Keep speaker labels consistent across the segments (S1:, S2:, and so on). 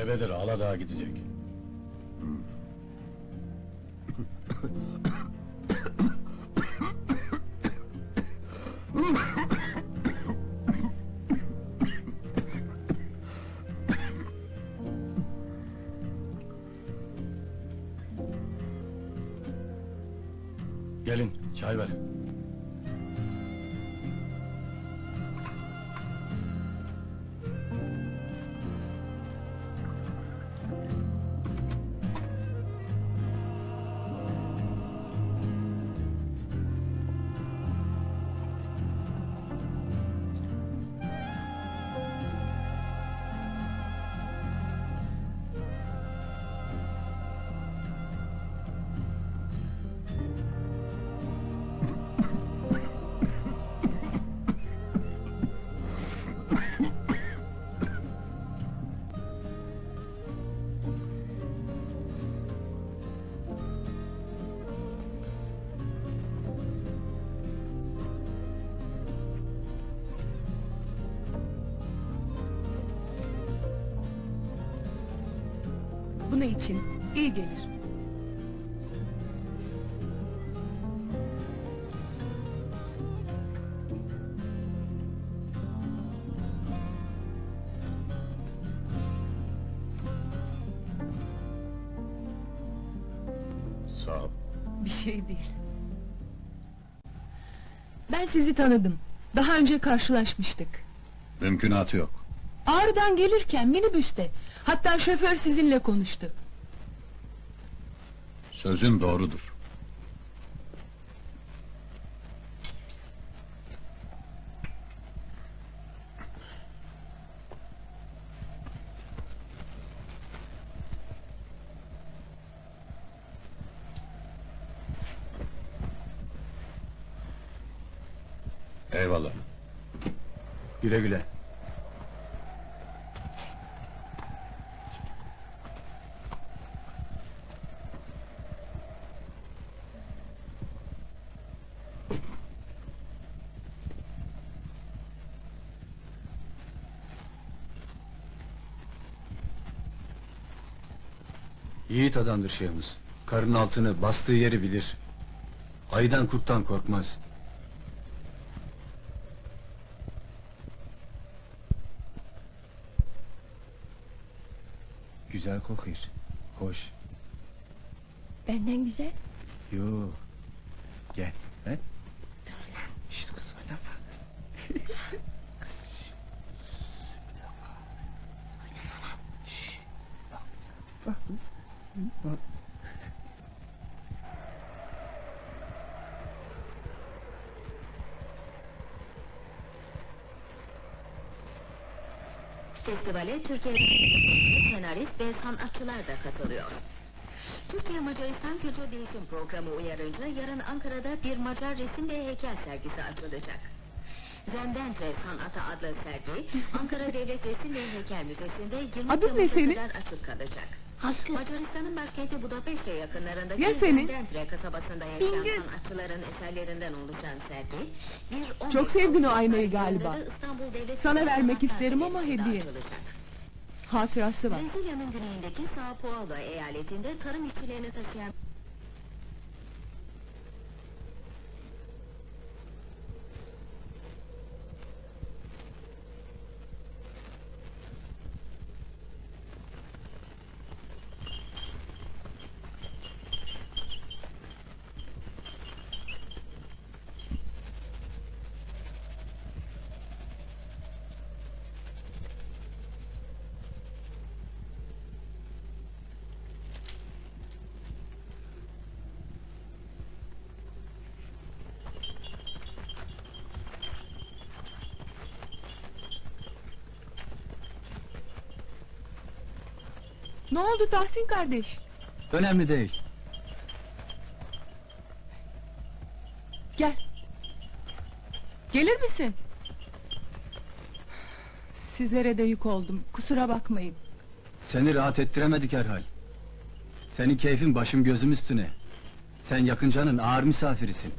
S1: Evedir Aladağ'a gidecek. Gelin, çay ver.
S2: Bunu için iyi gelir.
S1: Sağ ol.
S2: Bir şey değil. Ben sizi tanıdım. Daha önce karşılaşmıştık.
S1: Mümkünatı yok.
S2: Ağrı'dan gelirken minibüste. Hatta şoför sizinle konuştu.
S1: Sözün doğrudur. Eyvallah. Güle güle.
S3: Yiğit adamdır şeyhimiz. Karın altını, bastığı yeri bilir. Aydan kurttan korkmaz. Güzel kokuyor. Hoş.
S2: Benden güzel.
S3: Yok. Gel. He? Şşt kız oynama. kız. şşt. Bir dakika. Oynama. Şşt. Bak. Bak kız. Bak.
S4: Festivale Türkiye'den senarist ve sanatçılar da katılıyor. Türkiye Macaristan Kültür Değişim Programı uyarınca yarın Ankara'da bir Macar resim ve heykel sergisi açılacak. Zendentre Sanatı adlı sergi Ankara Devlet Resim ve Heykel Müzesi'nde 20
S2: Adın ne
S4: Temmuz'a
S2: senin?
S4: kadar açık kalacak.
S5: Hakkı.
S4: Macaristan'ın başkenti Budapeşte yakınlarındaki
S2: Ya senin?
S4: Zendentre kasabasında yaşayan
S5: Bingöl.
S4: sanatçıların eserlerinden oluşan sergi bir 15
S2: Çok sevdin o
S4: Ağustos
S2: aynayı
S4: tarihinde
S2: galiba.
S4: de İstanbul Devlet
S2: Sana
S4: Sanat
S2: vermek
S4: Sanatlar
S2: isterim ama
S4: Galerisi'nde
S2: hediye.
S4: açılacak.
S2: Hatırası var.
S4: Brezilya'nın güneyindeki Sao Paulo eyaletinde tarım işçilerini taşıyan
S2: Ne oldu Tahsin kardeş?
S3: Önemli değil.
S2: Gel. Gelir misin? Sizlere de yük oldum. Kusura bakmayın.
S3: Seni rahat ettiremedik herhal. Senin keyfin başım gözüm üstüne. Sen yakıncanın ağır misafirisin.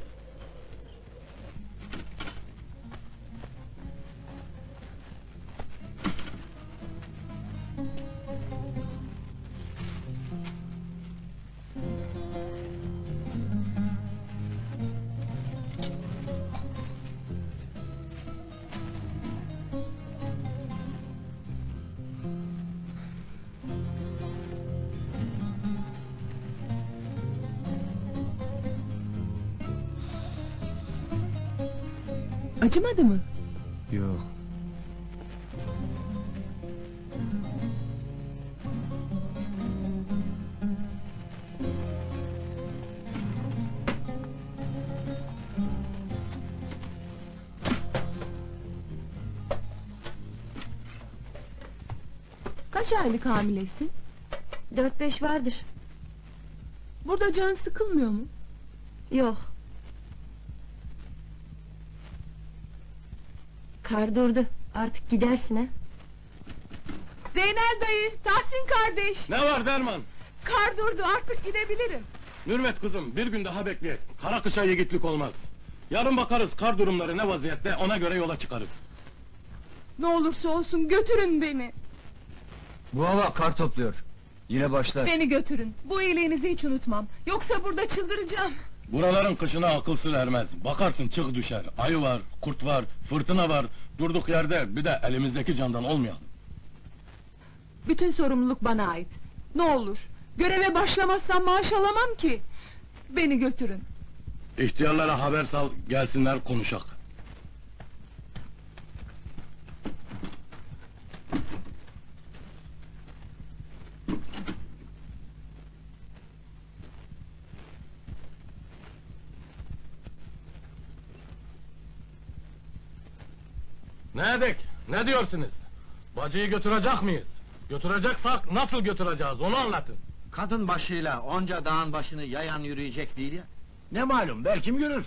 S2: Acımadı mı?
S3: Yok.
S2: Kaç aylık hamilesin?
S5: Dört beş vardır.
S2: Burada canın sıkılmıyor mu?
S5: Yok. Kar durdu. Artık gidersin ha.
S2: Zeynel dayı, Tahsin kardeş.
S6: Ne var derman?
S2: Kar durdu artık gidebilirim.
S6: Mürvet kızım bir gün daha bekleyek. Kara kışa yiğitlik olmaz. Yarın bakarız kar durumları ne vaziyette ona göre yola çıkarız.
S2: Ne olursa olsun götürün beni.
S3: Bu hava kar topluyor. Yine başlar.
S2: Beni götürün. Bu iyiliğinizi hiç unutmam. Yoksa burada çıldıracağım.
S6: Buraların kışına akıl sır ermez. Bakarsın çık düşer. Ayı var, kurt var, fırtına var. Durduk yerde bir de elimizdeki candan olmayalım.
S2: Bütün sorumluluk bana ait. Ne olur. Göreve başlamazsam maaş alamam ki. Beni götürün.
S6: İhtiyarlara haber sal, gelsinler konuşak. Ne edek? Ne diyorsunuz? Bacıyı götürecek miyiz? Götüreceksek nasıl götüreceğiz onu anlatın.
S7: Kadın başıyla onca dağın başını yayan yürüyecek değil ya.
S8: Ne malum belki yürür.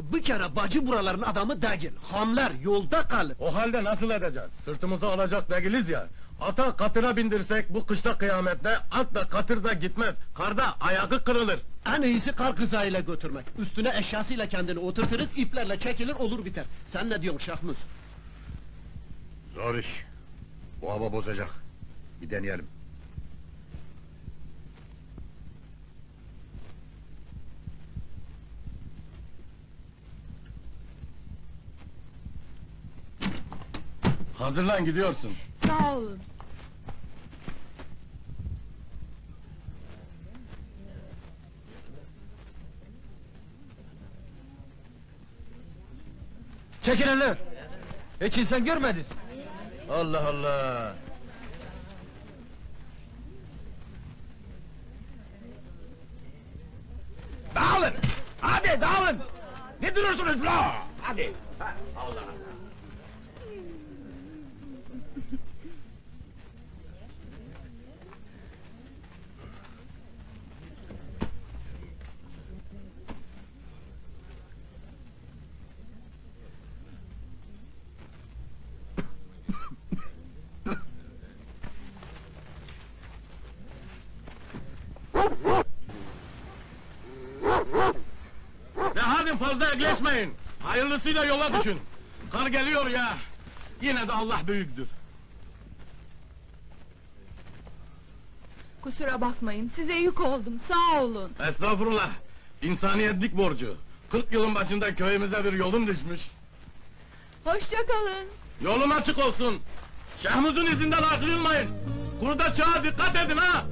S8: Bir kere bacı buraların adamı değil. Hamler yolda kalır.
S6: O halde nasıl edeceğiz? Sırtımıza alacak değiliz ya. Ata katıra bindirsek bu kışta kıyamette at da katır da gitmez. Karda ayağı kırılır.
S8: En iyisi kar kızağıyla götürmek. Üstüne eşyasıyla kendini oturturuz, iplerle çekilir olur biter. Sen ne diyorsun Şahmuz?
S1: Zor iş. Bu hava bozacak. Bir deneyelim.
S6: Hazırlan gidiyorsun.
S2: Sağ olun.
S3: Çekil eller! Hiç insan görmediniz.
S6: Allah Allah.
S8: Dağılın! Hadi dağılın! Ne duruyorsunuz la? Hadi! Allah
S6: Ne halin fazla ekleşmeyin. Hayırlısıyla yola düşün. Kar geliyor ya. Yine de Allah büyüktür.
S2: Kusura bakmayın. Size yük oldum. Sağ olun.
S6: Estağfurullah. İnsaniyetlik borcu. 40 yılın başında köyümüze bir yolum düşmüş.
S2: Hoşça kalın.
S6: Yolun açık olsun. Şehmuz'un izinden ayrılmayın. Kuruda çağa dikkat edin ha.